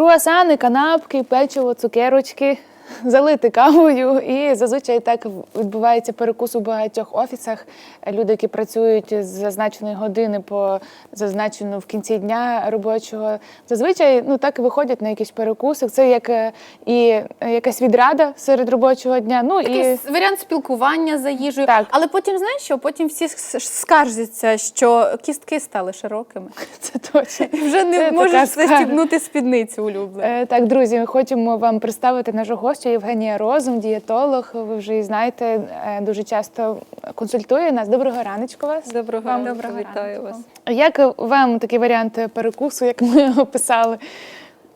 круасани, канапки, печиво, цукерочки, залити кавою. І зазвичай так відбувається перекус у багатьох офісах. Люди, які працюють з зазначеної години по зазначену в кінці дня робочого, зазвичай ну так і виходять на якісь перекуси. Це як е, і якась відрада серед робочого дня. Ну Такий і варіант спілкування за їжею. Так. Але потім знаєш що? Потім всі скаржаться, що кістки стали широкими. це точно. І вже не Це можеш застібнути спідницю улюблену. Е, Так, друзі, ми хочемо вам представити нашу Євгенія Розум, дієтолог. Ви вже її знаєте, е, дуже часто консультує нас. Доброго раночку вас. Доброго Вам доброго вітаю раночку. вас. Як вам такий варіант перекусу, як ми описали?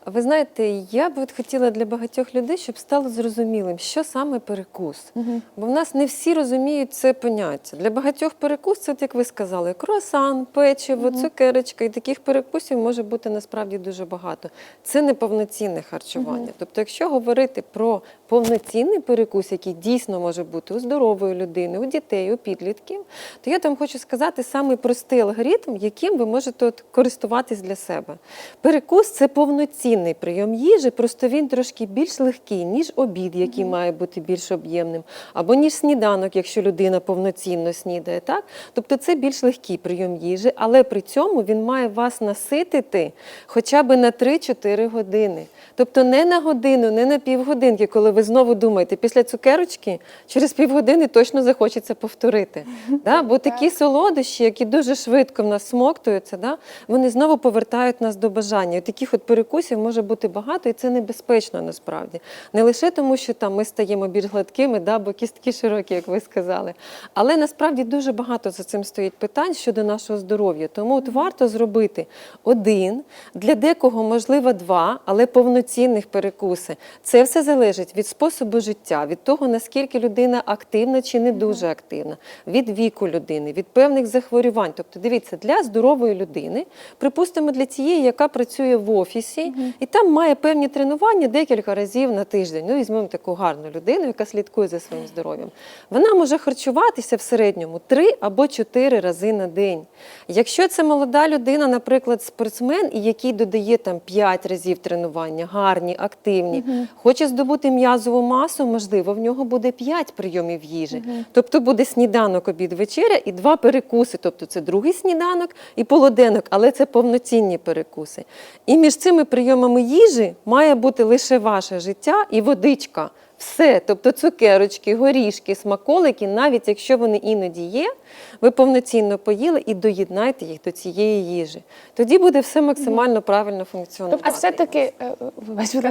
Ви знаєте, я б от хотіла для багатьох людей, щоб стало зрозумілим, що саме перекус. Бо в нас не всі розуміють це поняття. Для багатьох перекус це, як ви сказали, круасан, печиво, цукерочка. І таких перекусів може бути насправді дуже багато. Це не повноцінне харчування. Тобто, якщо говорити про повноцінний перекус, який дійсно може бути у здорової людини, у дітей, у підлітків, то я там хочу сказати самий простий алгоритм, яким ви можете от користуватись для себе. Перекус це повноцінний прийом їжі, просто він трошки більш легкий, ніж обід, який має бути більш об'ємним, або ніж сніданок, якщо людина повноцінно снідає. Так? Тобто це більш легкий прийом їжі, але при цьому він має вас наситити хоча б на 3-4 години. Тобто не на годину, не на півгодинки, коли ви знову думаєте, після цукерочки через півгодини точно захочеться повторити. Да? Бо такі солодощі, які дуже швидко в нас смоктуються, да? вони знову повертають нас до бажання. І таких от перекусів може бути багато, і це небезпечно насправді. Не лише тому, що там ми стаємо більш гладкими, да? бо кістки широкі, як ви сказали. Але насправді дуже багато за цим стоїть питань щодо нашого здоров'я. Тому от варто зробити один, для декого, можливо, два, але повноцінних перекуси. Це все залежить від способу життя, від того, наскільки людина активна чи не дуже активна, від віку людини, від певних захворювань. Тобто, дивіться, для здорової людини, припустимо, для тієї, яка працює в офісі, і там має певні тренування декілька разів на тиждень. Ну, візьмемо таку гарну людину, яка слідкує за своїм здоров'ям. Вона може харчуватися в середньому три або чотири рази на день. Якщо це молода людина, наприклад, спортсмен, і який додає там 5 разів тренування, гарні, активні, хоче здобути м'язову масу, можливо, в нього буде 5 прийомів їжі. Тобто буде сніданок, обід, вечеря і два перекуси. Тобто це другий сніданок і полуденок, але це повноцінні перекуси. І між цими прийомами їжі має бути лише ваше життя і водичка. Все, тобто цукерочки, горішки, смаколики, навіть якщо вони іноді є, ви повноцінно поїли і доєднайте їх до цієї їжі. Тоді буде все максимально правильно функціонувати. Тобто, все-таки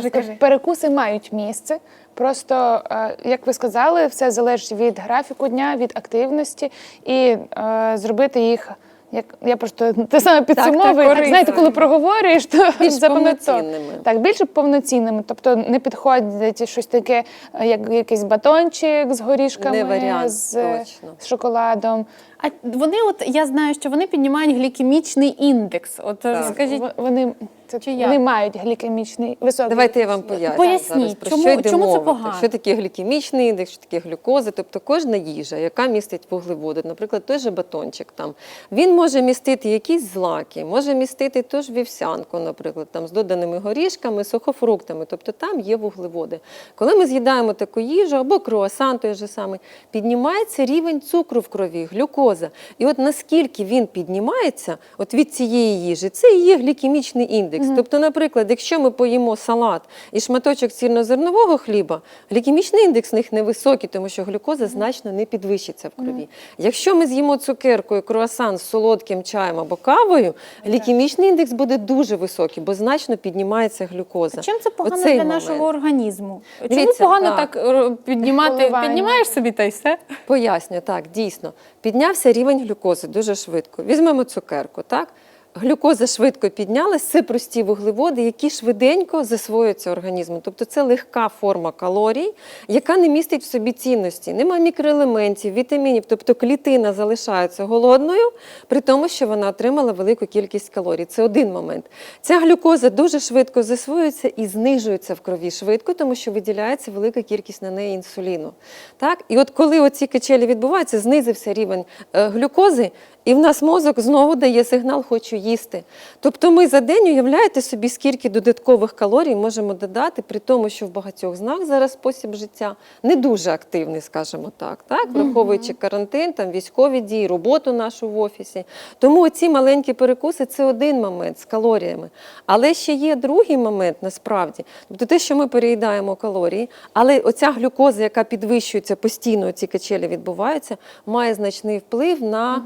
е, кажи. перекуси мають місце. Просто, е, як ви сказали, все залежить від графіку дня, від активності, і е, зробити їх. Як я просто те саме підсумовую, так, так, знаєте, коли проговорюєш, то Більш повноцінними. Так, більше повноцінними. Тобто не підходить щось таке, е, як якийсь батончик з горішками, Не варіант, з, точно. з шоколадом. А вони, от я знаю, що вони піднімають глікемічний індекс. От Так. скажіть, вони, це, Чи як? мають глікемічний високий. Давайте я вам поясню. Поясніть, зараз, про чому- що йде чому це погано? Що таке глікемічний індекс, що таке глюкоза. Тобто кожна їжа, яка містить вуглеводи, наприклад, той же батончик, там, він може містити якісь злаки, може містити ту ж вівсянку, наприклад, там, з доданими горішками, сухофруктами. Тобто там є вуглеводи. Коли ми з'їдаємо таку їжу або круасан той же самий, піднімається рівень цукру в крові, глюкоза. І от наскільки він піднімається от від цієї їжі, це і є глікемічний індекс. Тобто, наприклад, якщо ми поїмо салат і шматочок цільнозернового хліба, глікемічний індекс в них невисокий, тому що глюкоза значно не підвищиться в крові. Якщо ми з'їмо цукерку і круасан з солодким чаєм або кавою, глікемічний індекс буде дуже високий, бо значно піднімається глюкоза. чим це погано Оцей для момент. нашого організму? Чому Дивіться, погано так. так е, піднімати? Піднімаєш собі та й все? Поясню, так, дійсно. Піднявся рівень глюкози дуже швидко. Візьмемо цукерку, так? Глюкоза швидко піднялась, це прості вуглеводи, які швиденько засвоюються організмом. Тобто це легка форма калорій, яка не містить в собі цінності. Нема мікроелементів, вітамінів. Тобто клітина залишається голодною, при тому, що вона отримала велику кількість калорій. Це один момент. Ця глюкоза дуже швидко засвоюється і знижується в крові швидко, тому що виділяється велика кількість на неї інсуліну. Так? І от коли оці качелі відбуваються, знизився рівень е, глюкози, і в нас мозок знову дає сигнал Хочу їсти. Тобто ми за день уявляєте собі, скільки додаткових калорій можемо додати, при тому, що в багатьох з нас зараз спосіб життя не дуже активний, скажімо так, так? враховуючи карантин, там військові дії, роботу нашу в офісі. Тому ці маленькі перекуси це один момент з калоріями. Але ще є другий момент насправді. Тобто те, що ми переїдаємо калорії, але оця глюкоза, яка підвищується постійно, ці качелі відбуваються, має значний вплив на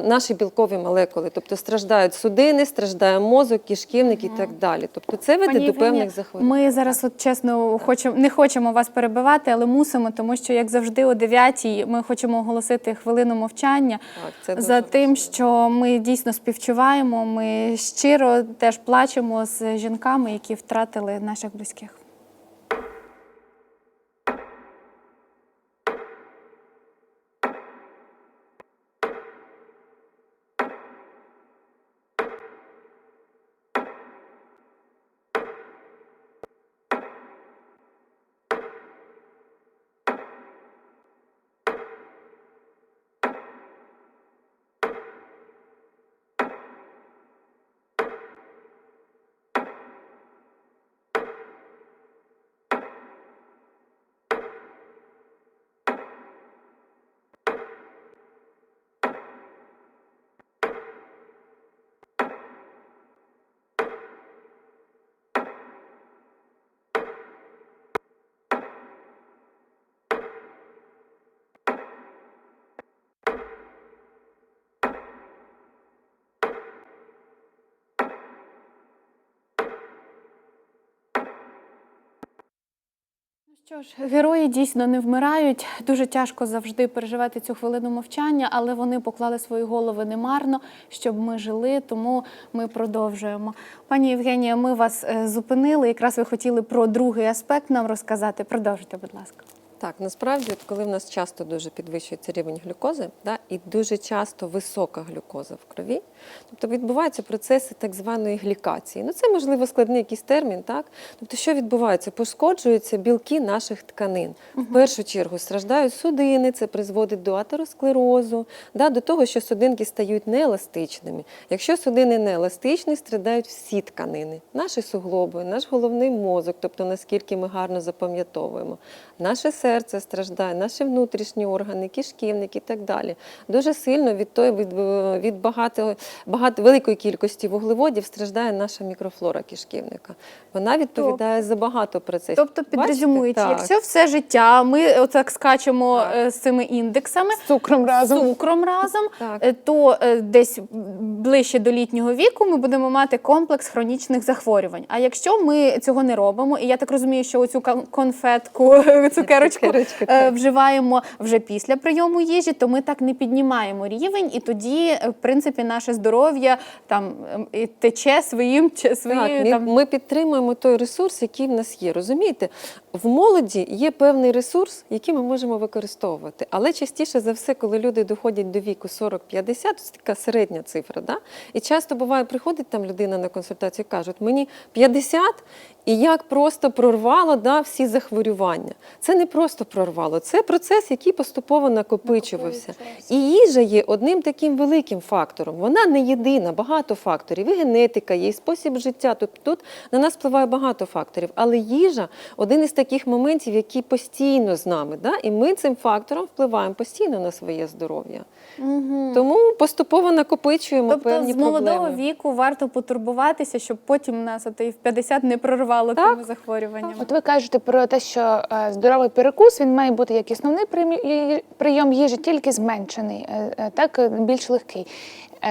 наші білкові молекули. Тобто страждають судини, страждає мозок, кишківник і так далі. Тобто це веде Пані до певних Євгенія, захворювань. Ми зараз, от чесно, хочемо не хочемо вас перебивати, але мусимо, тому що як завжди, о 9 ми хочемо оголосити хвилину мовчання Так, за тим, важливо. що ми дійсно співчуваємо. Ми щиро теж плачемо з жінками, які втратили наших близьких. Що ж, герої дійсно не вмирають. Дуже тяжко завжди переживати цю хвилину мовчання, але вони поклали свої голови немарно, щоб ми жили, тому ми продовжуємо. Пані Євгенія, ми вас е, зупинили. Якраз ви хотіли про другий аспект нам розказати. Продовжуйте, будь ласка. Так, насправді, от коли в нас часто дуже підвищується рівень глюкози, да, і дуже часто висока глюкоза в крові, тобто відбуваються процеси так званої глікації. Ну, це можливо складний якийсь термін, так? Тобто, що відбувається? Пошкоджуються білки наших тканин. В першу чергу страждають судини, це призводить до атеросклерозу, да, до того, що судинки стають нееластичними. Якщо судини нееластичні, страдають всі тканини, наші суглоби, наш головний мозок, тобто наскільки ми гарно запам'ятовуємо, наше серце страждає, наші внутрішні органи, кишківник і так далі. Дуже сильно від той, від, від багато, багато великої кількості вуглеводів страждає наша мікрофлора кишківника. Вона відповідає за багато процесів. Тобто, підрезюмуючи, якщо все життя ми отак скачемо Так. е, з цими індексами, З цукром разом. з цукром разом, Так. е, то е, десь ближче до літнього віку ми будемо мати комплекс хронічних захворювань. А якщо ми цього не робимо, і я так розумію, що оцю кон- конфетку, цукерочку Цукерочку, е, вживаємо вже після прийому їжі, то ми так не піднімаємо рівень, і тоді, е, в принципі, наше здоров'я там ем, тече своїм своєю Так, там. ми підтримуємо той ресурс, який в нас є. Розумієте, в молоді є певний ресурс, який ми можемо використовувати. Але частіше за все, коли люди доходять до віку 40-50, це така середня цифра. Да? І часто буває, приходить там людина на консультацію, кажуть, мені 50, і як просто прорвало да, всі захворювання. Це не просто прорвало, це процес, який поступово накопичувався. І їжа є одним таким великим фактором. Вона не єдина, багато факторів. І генетика, є і спосіб життя. Тобто тут на нас впливає багато факторів. Але їжа один із таких моментів, який постійно з нами. Да? І ми цим фактором впливаємо постійно на своє здоров'я. Тому поступово накопичуємо Тобто певні з молодого проблеми. віку варто потурбуватися, щоб потім нас і в 50 не прорвало Так. тими захворюваннями. От ви кажете про те, що е, здоровий перекус він має бути як основний прийом їжі, тільки зменшений, е, е, так більш легкий.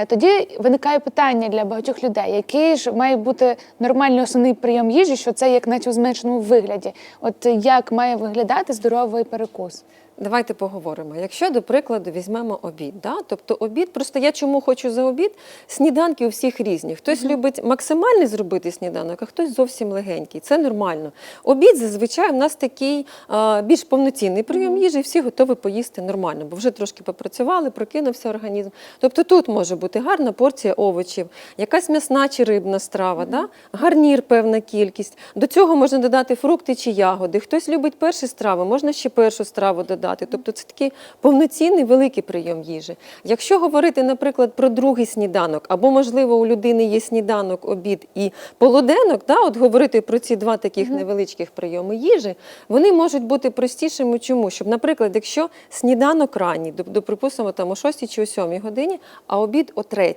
Тоді виникає питання для багатьох людей, який ж має бути нормальний основний прийом їжі, що це як наче у зменшеному вигляді. От як має виглядати здоровий перекус? Давайте поговоримо. Якщо, до прикладу, візьмемо обід, да? тобто обід, просто я чому хочу за обід, сніданки у всіх різні. Хтось любить максимальний зробити сніданок, а хтось зовсім легенький. Це нормально. Обід зазвичай у нас такий а, більш повноцінний прийом їжі, і всі готові поїсти нормально, бо вже трошки попрацювали, прокинувся організм. Тобто тут може бути гарна порція овочів, якась м'ясна чи рибна страва, да? гарнір, певна кількість. До цього можна додати фрукти чи ягоди. Хтось любить перші страви, можна ще першу страву додати. Додати. Тобто це такий повноцінний великий прийом їжі. Якщо говорити, наприклад, про другий сніданок, або можливо у людини є сніданок, обід і полуденок, да, от говорити про ці два таких невеличких прийоми їжі, вони можуть бути простішими. Чому? Щоб, наприклад, якщо сніданок ранній, до, до припустимо, там о 6 чи о 7 годині, а обід о 3.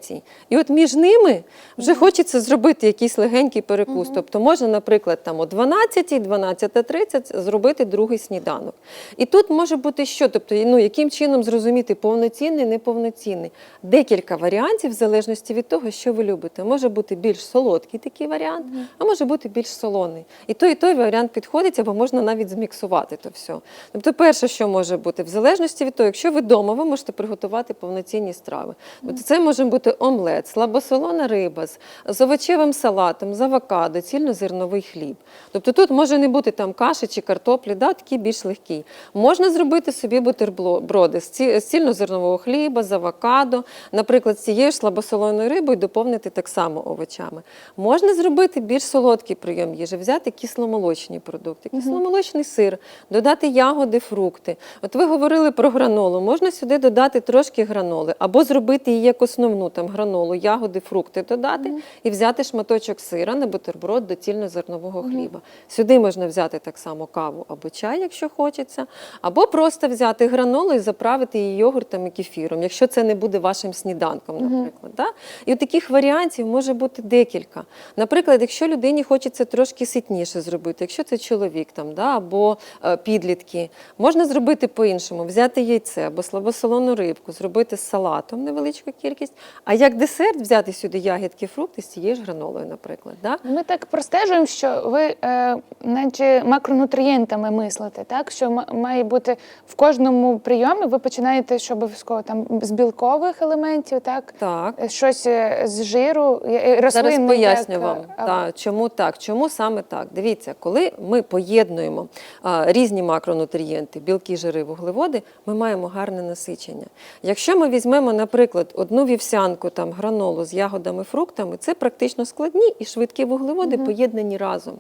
І от між ними вже хочеться зробити якийсь легенький перекус. Тобто можна, наприклад, там о 12, 12.30 зробити другий сніданок. І тут може бути що? Тобто, ну, яким чином зрозуміти повноцінний, неповноцінний. Декілька варіантів в залежності від того, що ви любите. Може бути більш солодкий такий варіант, а може бути більш солоний. І той, і той варіант підходить, або можна навіть зміксувати то все. Тобто, перше, що може бути, в залежності від того, якщо ви вдома, ви можете приготувати повноцінні страви. Тобто це може бути омлет, слабосолона риба з, з овочевим салатом, з авокадо, цільнозерновий хліб. Тобто тут може не бути там каші чи картоплі, да, такий більш легкий. Можна зробити собі бутерброди з цільнозернового хліба, з авокадо, наприклад, з цією ж слабосолоною рибою доповнити так само овочами. Можна зробити більш солодкий прийом їжі, взяти кисломолочні продукти, кисломолочний сир, додати ягоди, фрукти. От ви говорили про гранолу. Можна сюди додати трошки граноли, або зробити її як основну там гранолу, ягоди, фрукти додати і взяти шматочок сира на бутерброд до цільнозернового хліба. Сюди можна взяти так само каву або чай, якщо хочеться, або просто взяти гранолу і заправити її йогуртом і кефіром, якщо це не буде вашим сніданком, наприклад. Да? І от таких варіантів може бути декілька. Наприклад, якщо людині хочеться трошки ситніше зробити, якщо це чоловік там, да, або е, підлітки, можна зробити по-іншому: взяти яйце або слабосолону рибку, зробити з салатом невеличку кількість, а як десерт взяти сюди ягідки, фрукти з цією ж гранолою, наприклад. Да? Ми так простежуємо, що ви е, наче макронутрієнтами мислите, так? Що ма- має бути в кожному прийомі, ви починаєте, що обов'язково там з білкових елементів, так? Так. Е, Щось е, з жиру, е, е. Зараз поясню так, вам, а- та, чому так, чому саме так. Дивіться, коли ми поєднуємо а, різні макронутрієнти, білки, жири, вуглеводи, ми маємо гарне насичення. Якщо ми візьмемо, наприклад, одну вівсянку, там, гранолу з ягодами, фруктами, це практично складні і швидкі вуглеводи поєднані разом.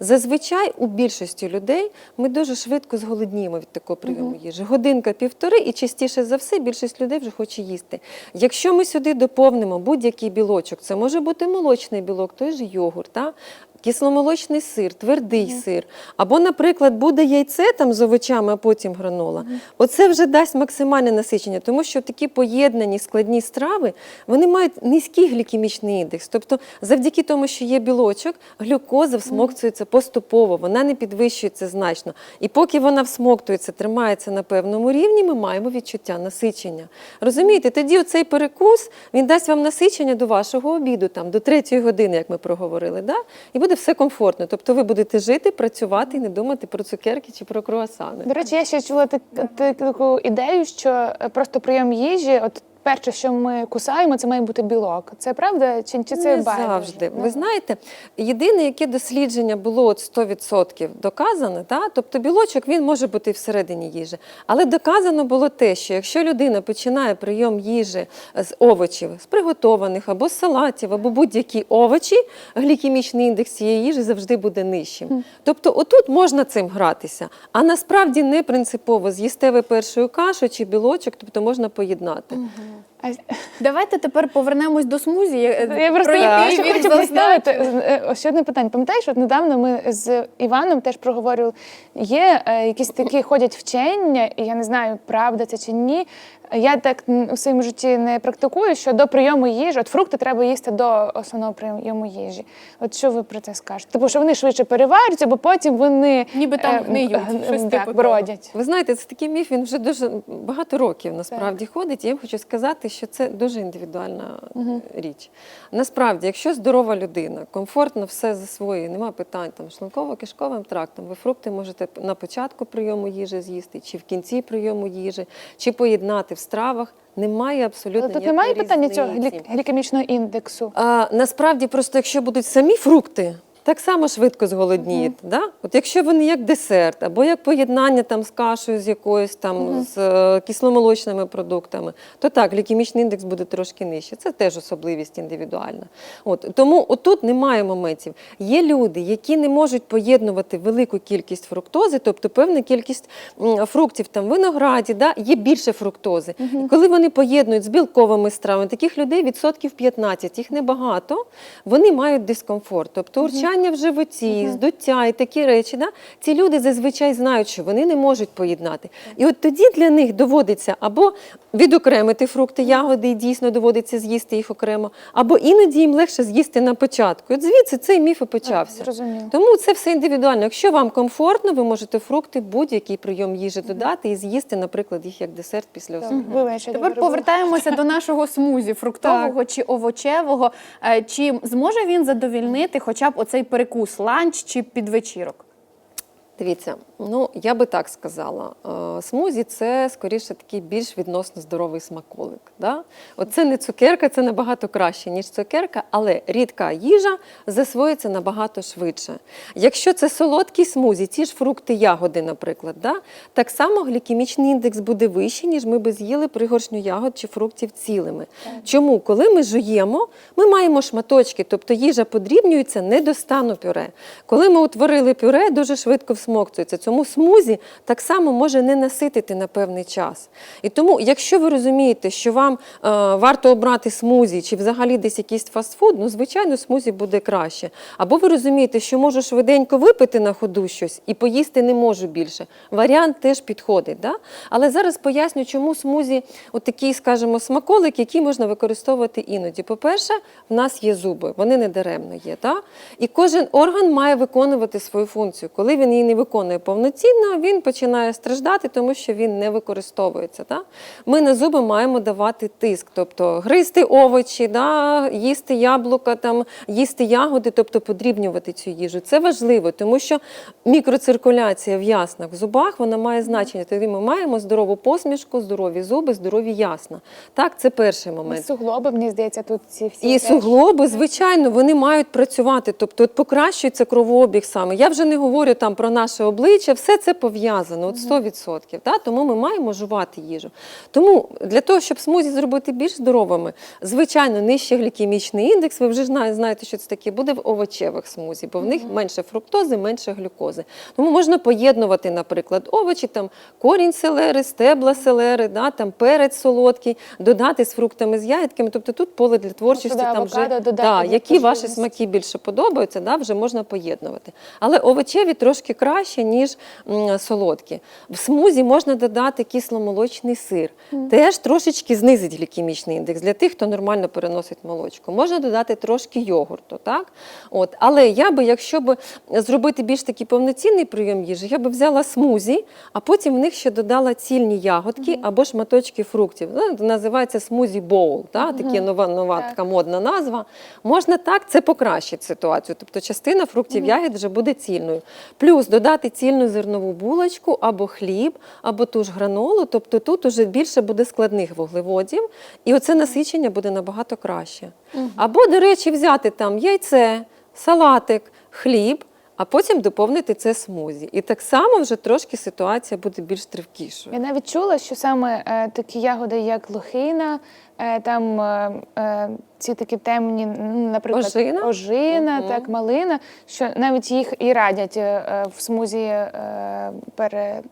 Зазвичай у більшості людей ми дуже швидко зголодніємо від такого прийому їжі. Годинка півтори, і частіше за все більшість людей вже хоче їсти. Якщо ми сюди доповнимо будь-який білочок, це може бути молочний білок, той же йогурт, та? Кисломолочний сир, твердий сир, або, наприклад, буде яйце там з овочами, а потім гранола. Оце вже дасть максимальне насичення, тому що такі поєднані складні страви вони мають низький глікемічний індекс. Тобто, завдяки тому, що є білочок, глюкоза всмоктується поступово, вона не підвищується значно. І поки вона всмоктується, тримається на певному рівні, ми маємо відчуття насичення. Розумієте, тоді оцей перекус він дасть вам насичення до вашого обіду, там до третьої години, як ми проговорили. Да? І буде все комфортно. Тобто ви будете жити, працювати і не думати про цукерки чи про круасани. До речі, я ще чула так, так- таку ідею, що просто прийом їжі, от перше, що ми кусаємо, це має бути білок. Це правда? Чи, чи це не байдуже? завжди. Ви знаєте, єдине, яке дослідження було от 100% доказане, та? тобто білочок він може бути і всередині їжі. Але доказано було те, що якщо людина починає прийом їжі з овочів, з приготованих або з салатів, або будь-які овочі, глікемічний індекс цієї їжі завжди буде нижчим. Тобто, отут можна цим гратися, а насправді не принципово з'їсте ви першою кашу чи білочок, тобто можна поєднати. а- Давайте тепер повернемось до смузі. е, Я просто про який ще хочу поставити е, ось ще одне питання. Пам'ятаєш, от недавно ми з Іваном теж проговорювали, є е, якісь такі ходять вчення, і я не знаю, правда це чи ні. Я так у своєму житті не практикую, що до прийому їжі, от фрукти треба їсти до основного прийому їжі. От що ви про це скажете? Типу, що вони швидше переварюються, бо потім вони Ніби там е, гниють, г- щось так, типу бродять. Ви знаєте, це такий міф, він вже дуже багато років насправді ходить. І я вам хочу сказати, що це дуже індивідуальна е, річ. Насправді, якщо здорова людина, комфортно все засвоює, нема питань там шлунково-кишковим трактом, ви фрукти можете на початку прийому їжі з'їсти, чи в кінці прийому їжі, чи поєднати в стравах. Немає абсолютно Але тут ніякої немає питання цього глік- глікемічного індексу. А, насправді, просто якщо будуть самі фрукти, Так само швидко зголоднієте. Да? От якщо вони як десерт, або як поєднання там, з кашею, з якоюсь там з е, кисломолочними продуктами, то так, глікемічний індекс буде трошки нижче. Це теж особливість індивідуальна. От, тому отут немає моментів. Є люди, які не можуть поєднувати велику кількість фруктози, тобто певна кількість фруктів там в винограді, да, є більше фруктози. І коли вони поєднують з білковими стравами, таких людей відсотків 15, їх небагато, вони мають дискомфорт. Тобто урчання в животі, здуття і такі речі. Да? Ці люди зазвичай знають, що вони не можуть поєднати. І от тоді для них доводиться або відокремити фрукти, ягоди, і дійсно доводиться з'їсти їх окремо, або іноді їм легше з'їсти на початку. І От звідси цей міф і почався. зрозуміло. Тому це все індивідуально. Якщо вам комфортно, ви можете фрукти, будь-який прийом їжі додати і з'їсти, наприклад, їх як десерт після основного. Тепер повертаємося до нашого смузі фруктового чи овочевого. Е, Чи зможе він задовільнити хоча б оцей перекус, ланч чи підвечірок? Дивіться, ну я би так сказала. Е, Смузі це скоріше такий більш відносно здоровий смаколик. Да? От це не цукерка, це набагато краще, ніж цукерка, але рідка їжа засвоїться набагато швидше. Якщо це солодкий смузі, ті ж фрукти, ягоди, наприклад, да? так само глікемічний індекс буде вищий, ніж ми би з'їли пригоршню ягод чи фруктів цілими. Чому? Коли ми жуємо, ми маємо шматочки, тобто їжа подрібнюється не до стану пюре. Коли ми утворили пюре, дуже швидко всмоктується. Цьому смузі так само може не наситити на певний час. І тому, якщо ви розумієте, що вам е, варто обрати смузі чи взагалі десь якийсь фастфуд, ну звичайно, смузі буде краще. Або ви розумієте, що можу швиденько випити на ходу щось і поїсти не можу більше. Варіант теж підходить. Да? Але зараз поясню, чому смузі от такий, скажімо, смаколик, який можна використовувати іноді. По-перше, в нас є зуби, вони не даремно є. Да? І кожен орган має виконувати свою функцію. Коли він її не виконує повноцінно, він починає страждати, тому що він не використовується. Да? Ми на зуби маємо давати тиск, тобто гризти овочі, да? їсти яблука, там, їсти ягоди, тобто подрібнювати цю їжу. Це важливо, тому що мікроциркуляція в яснах в зубах вона має значення. Тоді ми маємо здорову посмішку, здорові зуби, здорові ясна. Так, це перший момент. суглоби, мені здається, тут ці всі І суглоби, звичайно, вони мають працювати, тобто от покращується кровообіг саме. Я вже не говорю там про наше обличчя, все це пов'язано, от 100%. Да? Тому ми маємо жувати їжу. Тому для того, щоб смузі зробити більш здоровими, звичайно, нижче глікемічний індекс, ви вже зна- знаєте, що це таке, буде в овочевих смузі, бо в них менше фруктози, менше глюкози. Тому можна поєднувати, наприклад, овочі, там корінь селери, стебла селери, да, там перець солодкий, додати з фруктами, з ягідками. Тобто тут поле для творчості, туди там вже додати да, які ваші смаки більше подобаються, да, вже можна поєднувати. Але овочеві трошки краще, ніж солодкі. В смузі можна додати кисломолочний сир. Теж трошечки знизить глікемічний індекс для тих, хто нормально переносить молочко. Можна додати трошки йогурту. Так? От. Але я би, якщо б зробити більш такий повноцінний прийом їжі, я би взяла смузі, а потім в них ще додала цільні ягодки або шматочки фруктів. Ну, називається смузі боул, да? такі нова, нова Так. така модна назва. Можна так, це покращить ситуацію. Тобто частина фруктів ягід вже буде цільною. Плюс додати цільну зернову булочку або хліб, або ту ж гранолу. Тобто тут уже більше буде складних вуглеводів, і оце насичення буде набагато краще. Або, до речі, взяти там яйце, салатик, хліб. А потім доповнити це смузі. І так само вже трошки ситуація буде більш тривкішою. Я навіть чула, що саме е, такі ягоди, як лохина, е, там е, е, ці такі темні, наприклад, Ожина? ожина, угу. так, малина, що навіть їх і радять е, е, в смузі е, пере,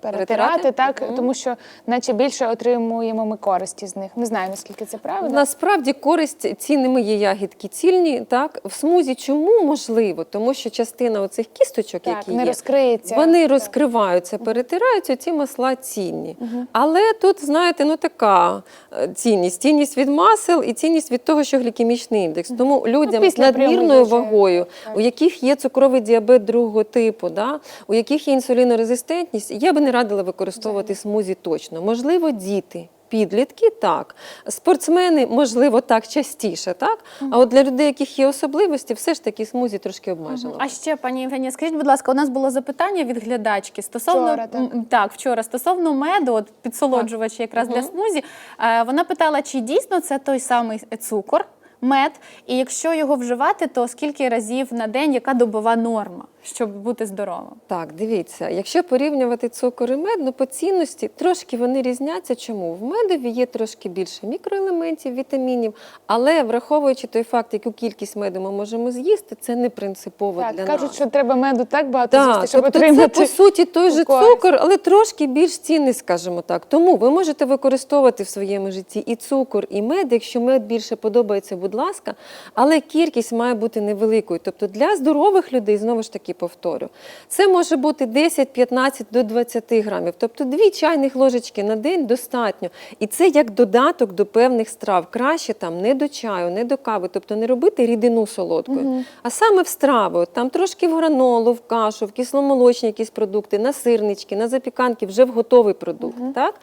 перетирати, так, Мгм. тому що наче більше отримуємо ми користі з них. Не знаю, наскільки це правда. Насправді користь цінними є ягідки цільні. Так в смузі чому можливо? Тому що частина оцих кісточок, так, які не є, розкриється. вони Так. розкриваються, перетираються, ці масла цінні. Але тут, знаєте, ну така е, цінність. Цінність від масел і цінність від того, що глікемічний індекс. Тому людям з Ну, прийому надмірною вагою, так. у яких є цукровий діабет другого типу, да, у яких є інсулінорезистентність, я би не радила використовувати смузі точно. Можливо, діти. Підлітки так, спортсмени, можливо, так частіше, так. А от для людей, яких є особливості, все ж таки смузі трошки обмежено. А ще, пані Євгенія, скажіть, будь ласка, у нас було запитання від глядачки стосовно Вчора, так. Так, вчора стосовно меду, от підсолоджувач якраз для смузі. Е, Вона питала, чи дійсно це той самий цукор. мед, і якщо його вживати, то скільки разів на день, яка добова норма, щоб бути здоровим? Так, дивіться, якщо порівнювати цукор і мед, ну по цінності трошки вони різняться. Чому? В медові є трошки більше мікроелементів, вітамінів, але враховуючи той факт, яку кількість меду ми можемо з'їсти, це не принципово Так, для кажуть, нас. що треба меду так багато з'їсти, щоб тобто отримати. це по суті той же користь. цукор, але трошки більш цінний, скажімо так. Тому ви можете використовувати в своєму житті і цукор, і мед. Якщо мед більше подобається, будь ласка, але кількість має бути невеликою. Тобто для здорових людей, знову ж таки повторю, це може бути 10, 15 до 20 грамів. Тобто дві чайних ложечки на день достатньо. І це як додаток до певних страв. Краще там не до чаю, не до кави, тобто не робити рідину солодкою, а саме в страви. Там трошки в гранолу, в кашу, в кисломолочні якісь продукти, на сирнички, на запіканки, вже в готовий продукт. Так?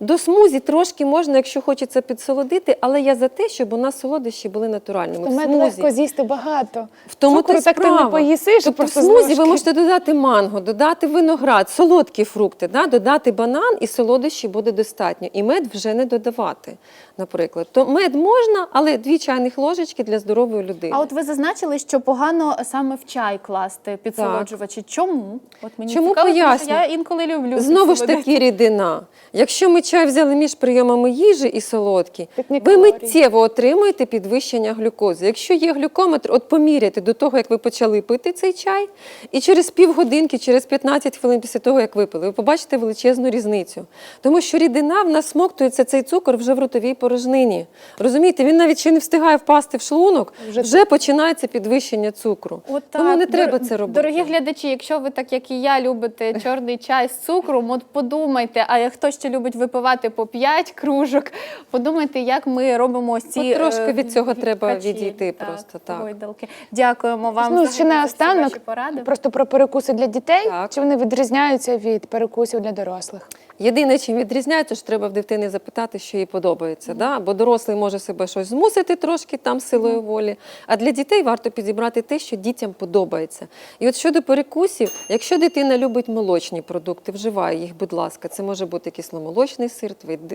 До смузі трошки можна, якщо хочеться підсолодити, але я за те, щоб у нас солодощі були натуральними. То В смузі. легко з'їсти багато. В тому Цукру так ти не поїсиш, тобто просто смузі ви можете додати манго, додати виноград, солодкі фрукти, да? додати банан і солодощі буде достатньо. І мед вже не додавати, наприклад. То мед можна, але дві чайних ложечки для здорової людини. А от ви зазначили, що погано саме в чай класти підсолоджувачі. Чому? От мені Чому цікаво, тому що я інколи люблю. Знову ж таки рідина. Якщо ми чай взяли між прийомами їжі і солодкі, ви миттєво отримуєте підвищення глюкози. Якщо є глюкометр, от поміряйте до того, як ви почали пити цей чай, і через півгодинки, через 15 хвилин після того, як випили, ви побачите величезну різницю. Тому що рідина в нас смоктується цей цукор вже в ротовій порожнині. Розумієте, він навіть ще не встигає впасти в шлунок, Вже вже, починається підвищення цукру. От Тому не треба Дор- це робити. Дорогі глядачі, якщо ви так як і я любите чорний чай з цукром, от подумайте, а як хто ще любить випивати по 5 кружок, подумайте, як ми робимо ось ці От трошки е, від цього треба качі. відійти просто, так. гойдалки. Дякуємо вам Ну, за ще наостанок, ваші просто про перекуси для дітей. Так. Чи вони відрізняються від перекусів для дорослих? Єдине, чим відрізняється, що треба в дитини запитати, що їй подобається. Да? Бо дорослий може себе щось змусити трошки там силою волі. А для дітей варто підібрати те, що дітям подобається. І от щодо перекусів, якщо дитина любить молочні продукти, вживає їх, будь ласка, це може бути кисломолочний сир,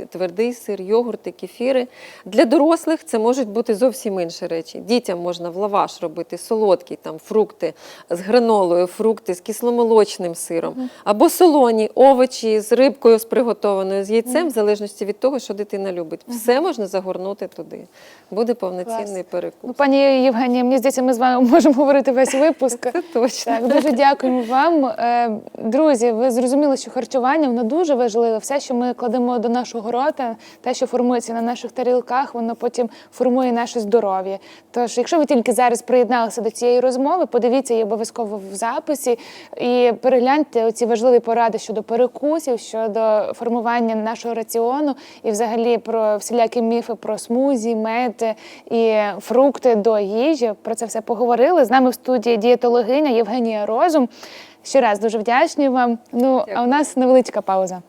твердий сир, йогурти, кефіри. Для дорослих це можуть бути зовсім інші речі. Дітям можна в лаваш робити солодкі, там фрукти з гранолою, фрукти з кисломолочним сиром, або солоні, овочі з рибкою з приготованою, з яйцем, в залежності від того, що дитина любить. Все можна загорнути туди. Буде повноцінний перекус. Ну, пані Євгенія, мені здається, ми з вами можемо говорити весь випуск. Це точно. Так, дуже дякуємо вам. Е, Друзі, ви зрозуміли, що харчування воно дуже важливе. Все, що ми кладемо до нашого рота, те, що формується на наших тарілках, воно потім формує наше здоров'я. Тож, якщо ви тільки зараз приєдналися до цієї розмови, подивіться її обов'язково в записі і перегляньте оці важливі поради щодо перекусів, щодо формування нашого раціону і взагалі про всілякі міфи про смузі, мед і фрукти до їжі. Про це все поговорили. З нами в студії дієтологиня Євгенія Розум. Ще раз дуже вдячні вам. Ну а у нас невеличка пауза.